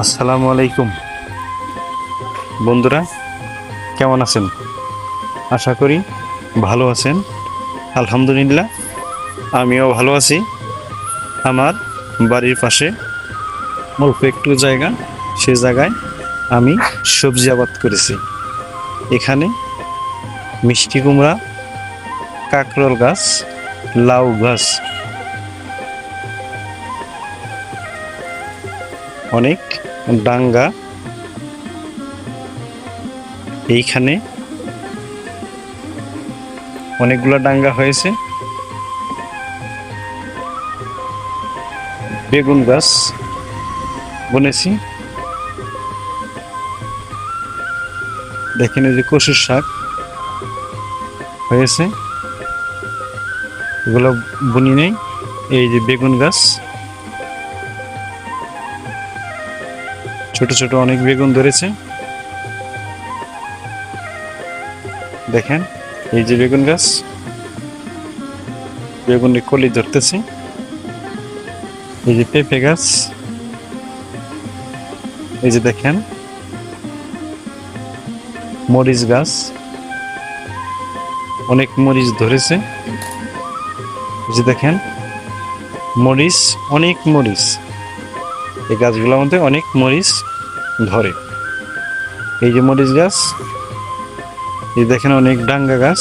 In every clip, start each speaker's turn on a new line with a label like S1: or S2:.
S1: আসসালামু আলাইকুম। বন্ধুরা, কেমন আছেন? আশা করি ভালো আছেন। আলহামদুলিল্লাহ, আমিও ভালো আছি। আমার বাড়ির পাশে অল্প একটু জায়গা, সে জায়গায় আমি সবজি আবাদ করেছি। এখানে মিষ্টি কুমড়া, কাকরোল গাছ, লাউ গাছ অনেক ডাঙ্গা এইখানে অনেকগুলো ডাঙ্গা হয়েছে। বেগুন গাছ বনেছি। দেখেন যে কচুর শাক হয়েছে। এগুলো বুনি নেই। এই যে বেগুন গাছ। ছোট ছোট অনেক বেগুন ধরেছে। দেখেন, এই যে বেগুন গাছ, বেগুন কলি ধরতেছে। এই যে পেঁপে গাছ, এই যে দেখেন, মরিচ গাছ, অনেক মরিচ ধরেছে। এই যে দেখেন, মরিচ, অনেক মরিচ। এই গাছগুলোর মধ্যে অনেক মরিচ ধরে। এই যে মরিচ গাছ, এই দেখেন অনেক ডাঙ্গা গাছ,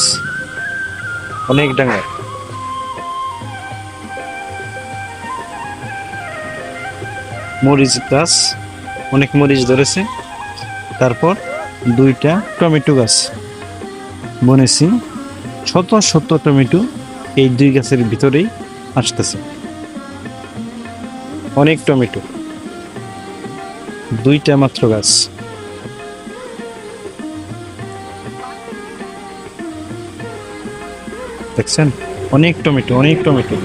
S1: অনেক ডাঙ্গা। মরিচ গাছ, অনেক মরিচ ধরেছে। তারপর দুইটা টমেটো গাছ বনেছি। শত শত টমেটো এই দুই গাছের ভিতরেই আসতেছে। অনেক টমেটো। দুইটা মাত্র গাছ। দেখছেন? অনেক টমেটো অনেক টমেটো।